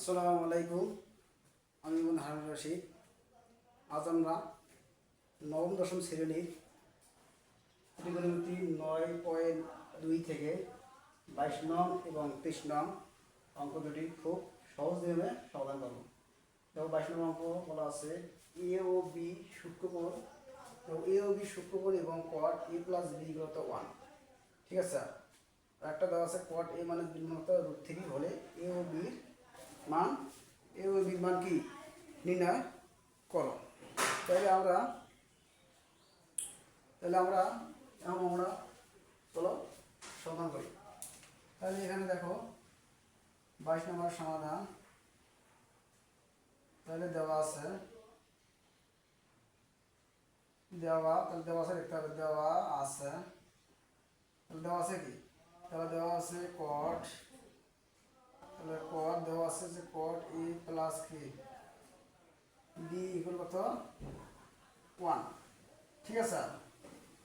আসসালামু আলাইকুম। আমি মোহাম্মদ হারুন রশিদ। আজ আমরা নবম, দশম শ্রেণির ত্রিকোণমিতি নয় পয়েন্ট দুই থেকে বাইশ নং এবং তেইশ নং অঙ্ক দুটি খুব সহজ নিয়মে সমাধান করব। দেখো, বাইশ নং অঙ্ক বলা আছে এ ও বি সূক্ষ্মকোণ। এবং এ ও বি সূক্ষ্মকোণ এবং কট এ প্লাস বি গত ওয়ান ঠিক আছে? একটা দেওয়া আছে কট এ মানে বিন্যতা রুট থ্রি হলে এ ও বির মান এ ও বির মান কি? নির্ণয় করো। তাহলে আমরা তাহলে আমরা এখন আমরা, চলো, সমাধান করি। তাহলে এখানে দেখো, বাইশ নম্বর সমাধান। তাহলে দেওয়া আছে, দেওয়া তাহলে দেওয়া আছে দেখতে হবে, দেওয়া আছে। তাহলে দেওয়া আছে কি? তাহলে দেওয়া আছে কট তাহলে কট দেওয়া আছে যে কট এ প্লাস কে বি ইকুয়াল কত? ওয়ান ঠিক আছে? Sir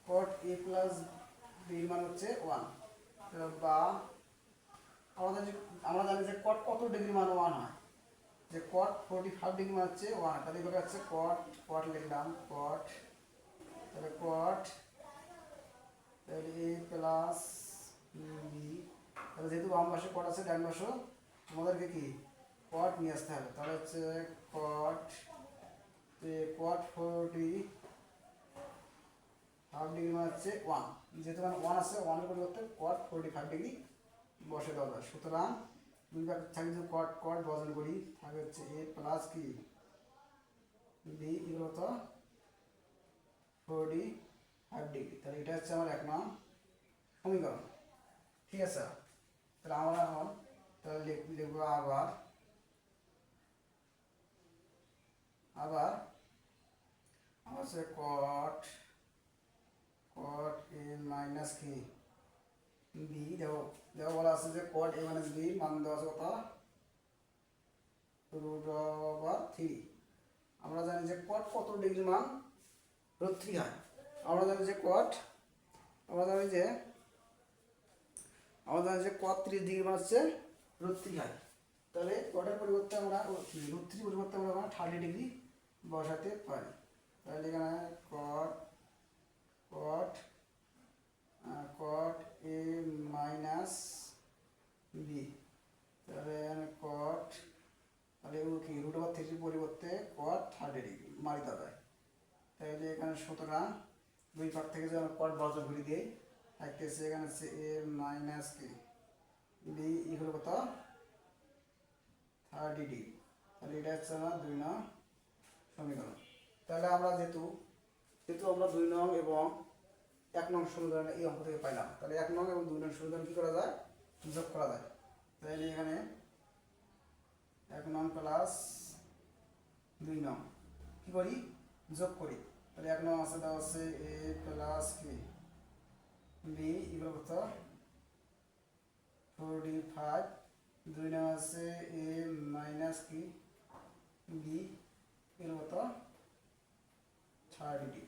cot A plus B মান হচ্ছে ওয়ান বা আমাদের যে আমরা জানি যে কট কত ডিগ্রি মান ওয়ান হয়? যে কট ফোর্টি ফাইভ ডিগ্রি মান হচ্ছে ওয়ান তাহলে এভাবে হচ্ছে কট কট লিখলাম কট তাহলে কট তাহলে এ প্লাস বি তাহলে যেহেতু বাম পাশে কট আছে, ডান পাশে আমাদেরকে কি কট নিয়ে আসতে হবে? তাহলে হচ্ছে cot cot forty half degree মানে হচ্ছে ওয়ান যেহেতু মানে ওয়ান আছে ওয়ানের পরিবর্তে কট ফোরটি ফাইভ ডিগ্রি বসে যায় সুতরাং দুই ভাগ থাকে যদি কট কট বজন করি। থাকে হচ্ছে এ প্লাস কি? বি এগুলো তো ফোরটি ফাইভ ডিগ্রি তাহলে এটা হচ্ছে আমার এক নং সমীকরণ। ঠিক আছে? তাহলে আমরা এখন তাহলে আবার আবার হচ্ছে কট কট এ মাইনাস কি বি দেখো দেখো বলা আছে যে কট এ মাইনাস বি মান দেওয়া আছে রুট ওভার থ্রি আমরা জানি যে কট কত ডিগ্রি মান? রুট থ্রি হয়। আমরা জানি যে কট আমরা জানি যে, আমরা জানি যে কট ত্রিশ ডিগ্রি মান হচ্ছে রুট থ্রি হয় তাহলে কটের পরিবর্তে আমরা রুট থ্রি পরিবর্তে আমরা থার্টি ডিগ্রি বসাতে পারি। তাহলে এখানে কট কট কট এ মাইনাস বি তাহলে কট তাহলে কি রুট ওভার থ্রির পরিবর্তে কট থার্টি ডিগ্রি মারি দাঁড়ায় তাহলে এখানে সুতরাং দুই পাক থেকে যদি আমরা কট ঘুরি দিই, থাকতেছে এখানে হচ্ছে এ মাইনাস কি বি ইকুয়াল কত থার্টি ডিগ্রি তাহলে এটা হচ্ছে আমার দুই নং সমীকরণ। তাহলে আমরা যেহেতু যেহেতু আমরা দুই নং এবং এক নং সমীকরণ এই অঙ্ক থেকে পাইলাম, তাহলে এক নং এবং দুই নং সমীকরণ কী করা যায়? যোগ করা যায়। তাহলে এখানে এক নং প্লাস দুই নং, কী করি? যোগ করি। তাহলে এক নং আছে দেওয়া আছে এ প্লাস কি বি এগুলো কত? ফোরটি ফাইভ, দুই নং আছে এ মাইনাস কি? বি এগুলো কত থার্টি ডিগ্রি।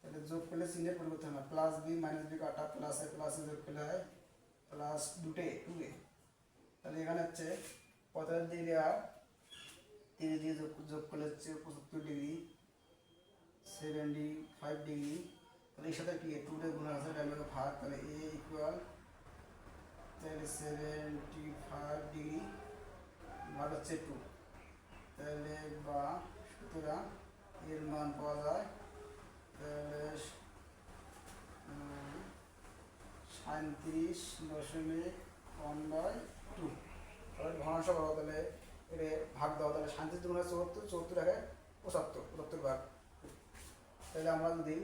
তাহলে যোগ করলে চিহ্নের পরিবর্তন হয়। প্লাস বি মাইনাস বি কাটা প্লাস এ প্লাস যোগ করলে হয় প্লাস দুটে টু এ তাহলে এখানে হচ্ছে পঁয়তাল্লিশ ডিগ্রি আর তিরিশ দিয়ে যোগ যোগ করলে হচ্ছে পঁচাত্তর ডিগ্রি সেভেন্টি ফাইভ ডিগ্রি। তাহলে এর সাথে কি? টুটে গুণ আছে ডাইমেকে ভাগ, তাহলে এ ইকুয়াল তাহলে সেভেন্টি ফাইভ ডিগ্রি ভাগ হচ্ছে টু তাহলে বা, সুতরাং এর মান পাওয়া যায়, তাহলে সাঁত্রিশ দশমিক ওয়ান বাই টু। তাহলে ভগ্নাংশ করো তাহলে এটা ভাগ দাও, তাহলে সাঁত্রিশ দুগুণ চুয়াত্তর চুয়াত্তর আগে পঁচাত্তর পঁচাত্তর ভাগ। তাহলে আমরা যদি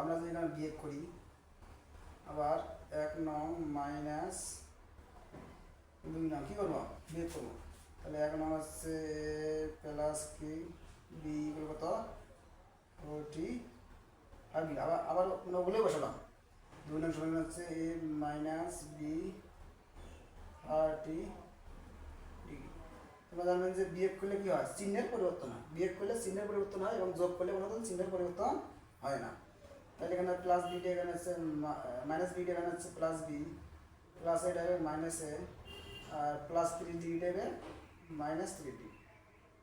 আমরা যদি এখানে বিয়োগ করি, আবার এক নং মাইনাস দুই নং, কী করব? বিয়োগ করব। তাহলে এক নং হচ্ছে প্লাস কি? বি কত? ফোরটি ফাইভ আবার আবার ওগুলোই বসালাম। দুই নং সময় হচ্ছে A minus B thirty degree. তোমরা জানবেন যে বিয়োগ করলে কী হয়? চিহ্নের পরিবর্তন হয়। বিয়োগ করলে চিহ্নের পরিবর্তন হয় এবং যোগ করলে কোনো চিহ্নের পরিবর্তন হয় না। তাহলে এখানে প্লাস বিটা এখানে হচ্ছে মাইনাস বিটা এখানে হচ্ছে প্লাস বি প্লাস এটা হবে মাইনাস এ আর প্লাস থ্রি ডিগ্রি দেবে মাইনাস থ্রি ডি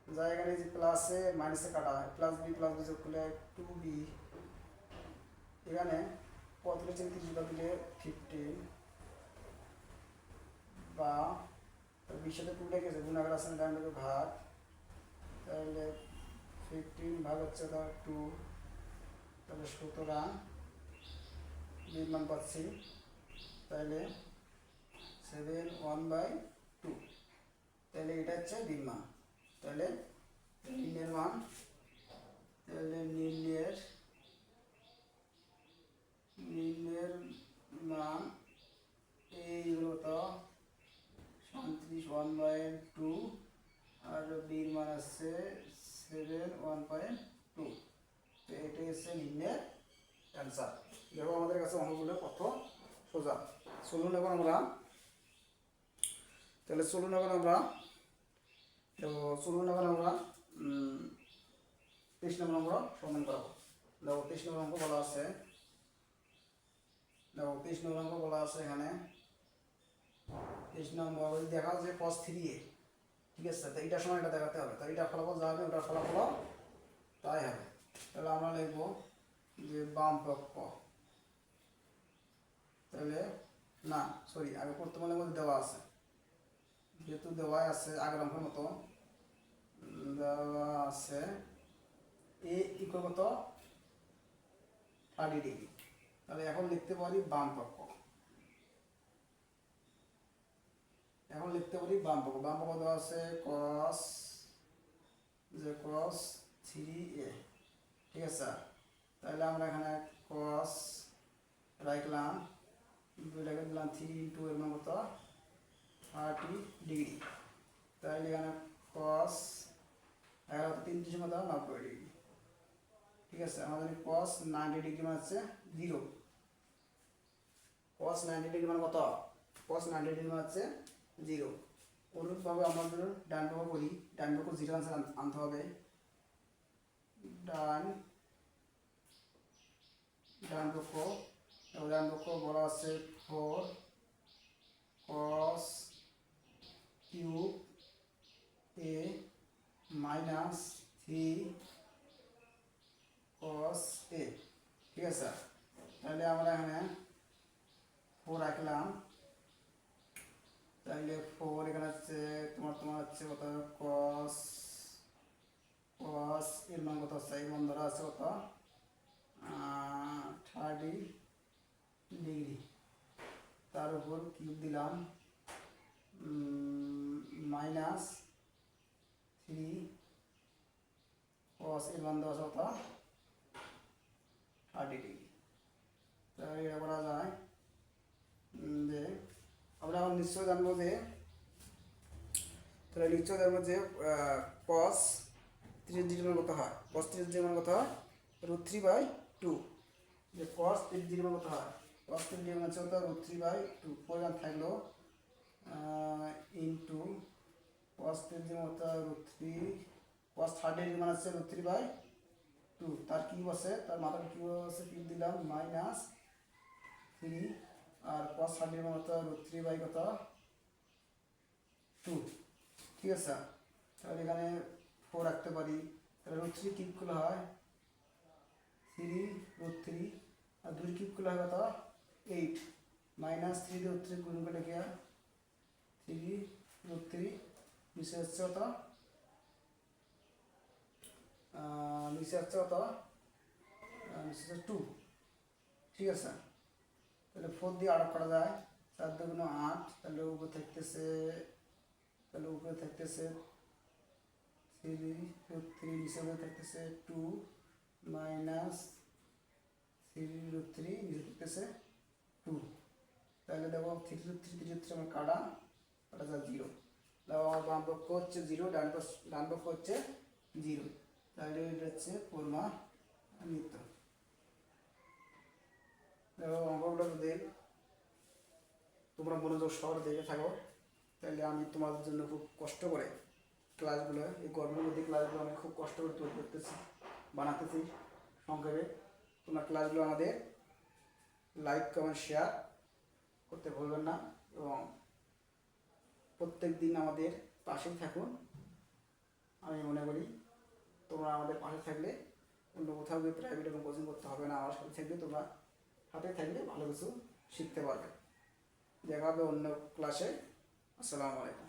যা এখানে যে প্লাসে মাইনাসে কাটা হয় প্লাস বি প্লাস বি যোগ করলে টু বি এখানে কতটা চিনি তিরিশ ভাগ দিলে ফিফটিন বা বিশ সাথে টু গেছে গুণাগার আছে ডান ভাগ, তাহলে ফিফটিন ভাগ হচ্ছে ধর টু তাহলে সুতরাং বির মান পাচ্ছি তাহলে সেভেন ওয়ান বাই টু তাহলে এটা হচ্ছে বির মান তাহলে নির্ণয়ের মান। তাহলে নির্ণয়ের নির্ণয়ের মান এইগুলো তো সাঁত্রিশ ওয়ান পয়েন্ট টু আর বির মান আছে সেভেন ওয়ান পয়েন্ট টু এটাই হচ্ছে নির্ণয়ের অ্যান্সার। দেখো আমাদের কাছে কত সোজা। চলুন এখন আমরা। তাহলে চলুন এখন আমরা। চলুন এখন আমরা তেইশ নম্বর অঙ্ক সমাধান করাবো। দেখো, তেইশ নম্বর অঙ্ক বলা আছে। দেখো, তেইশ নম্বর অঙ্ক বলা আছে এখানে। তেইশ নম্বর দেখা যাচ্ছে কস থ্রি এ ঠিক আছে? তো সময় এটা দেখাতে হবে। তো এইটা ফলাফল যা হবে, ওটার ফলাফল তাই হবে। তাহলে আমরা লিখব যে বাম পক্ষ। তাহলে, না সরি আগে বর্তমানের মধ্যে দেওয়া আছে। যেহেতু দেওয়া আছে আগের অঙ্কের মতো দেওয়া আছে এ ইকুয়াল কত? থার্টি ডিগ্রি তাহলে এখন লিখতে পারি বাম পক্ষ। এখন লিখতে পারি বাম পক্ষ। বাম পক্ষ দেওয়া আছে ক্রস যে ক্রস থ্রি এ ঠিক আছে? তাহলে আমরা এখানে কস রাখলাম দুইটাকে দিলাম থ্রি ইন্টু এর মান কত? থার্টি ডিগ্রি তাহলে এখানে কস এগারো তিন তিরিশ মতো নব্বই ডিগ্রি ঠিক আছে? আমাদের কস নাইনটি ডিগ্রি মানে হচ্ছে জিরো কস নাইনটি ডিগ্রি মানে কত? কস নাইনটি ডিগ্রি মানে হচ্ছে জিরো অনুরূপভাবে আমাদের ডান পক্ষ করি ডান জিরো আনসার আনতে হবে। ডান ডান পক্ষ এবং ডান পক্ষ বলা আছে four cos cube A minus three cos A ঠিক আছে তাহলে আমরা এখানে ফোর রাখলাম তাহলে ফোর এখানে হচ্ছে তোমার তোমার হচ্ছে কত কস কস এর মান কত হচ্ছে ধরা কত থার্টি তার উপর কিউব দিলাম? মাইনাস থ্রি কস এর মান দেওয়া কত থার্টি ডিগ্রি তাহলে এটা করা যায় যে আমরা নিশ্চয় জানব যে, তাহলে নিশ্চয় জানব যে কস তিরিশ ডিগ্রি মান হয়? কস তিরিশ ডিগ্রি মান হয়? রুট থ্রি বাই টু যে কস তিরিশ ডিগ্রি মান হয়? কস তিরিশ ডিগ্রি মান হচ্ছে রুট থ্রি বাই টু পরিমাণ থাকল ইন্টু কস তিরিশ ডিগ্রি মান কত root three cos thirty degree মান হচ্ছে রুট থ্রি বাই টু তার কিউব আছে তার মাথার কিউব আছে কিউব দিলাম? মাইনাস থ্রি আর কস থার্টি ডিগ্রি মান রুট থ্রি বাই কত? টু ঠিক আছে? তাহলে এখানে ফোর রাখতে পারি। তাহলে রুট থ্রি কিউব করলে হয়। থ্রি রুট থ্রি আর দুই কিউব করলে হয় কত? Eight minus three root three গুণ করে লেখে থ্রি রুট থ্রি নিচে হচ্ছে কত? আহ, নিচে হচ্ছে কত? আহ, নিচে হচ্ছে টু ঠিক আছে? তাহলে ফোর দিয়ে আরও করা যায়। চার দুগুণ আট তাহলে উপরে থাকতেছে তাহলে উপরে থাকতেছে থ্রি থ্রি উপরে থাকতেছে two minus three root three নিচে থাকতেছে টু তাহলে দেখো three root three three three আমার কাটা কাটা যায় জিরো দেখো, আমার বাম পক্ষ হচ্ছে জিরো ডান পক্ষ ডান পক্ষ হচ্ছে জিরো তাহলে এটা হচ্ছে পূর্ণা নিত্য। দেখো অঙ্কগুলো যদি তোমরা মনোযোগ সহকারে দেখে থাকো, তাহলে আমি তোমাদের জন্য খুব কষ্ট করে ক্লাসগুলো এই গরমের মধ্যে ক্লাসগুলো আমি খুব কষ্ট করে তৈরি করতেছি, বানাতেছি সংক্ষেপে। তোমরা ক্লাসগুলো আমাদের লাইক কমেন্ট শেয়ার করতে ভুলবেন না এবং প্রত্যেক দিন আমাদের পাশেই থাকুন। আমি মনে করি তোমরা আমাদের পাশে থাকলে অন্য কোথাও গিয়ে প্রাইভেট এবং কোচিং করতে হবে না, আমার সাথে থাকলে তোমরা হাতে থাকলে ভালো কিছু শিখতে পারবে। দেখা হবে অন্য ক্লাসে আসসালামু আলাইকুম।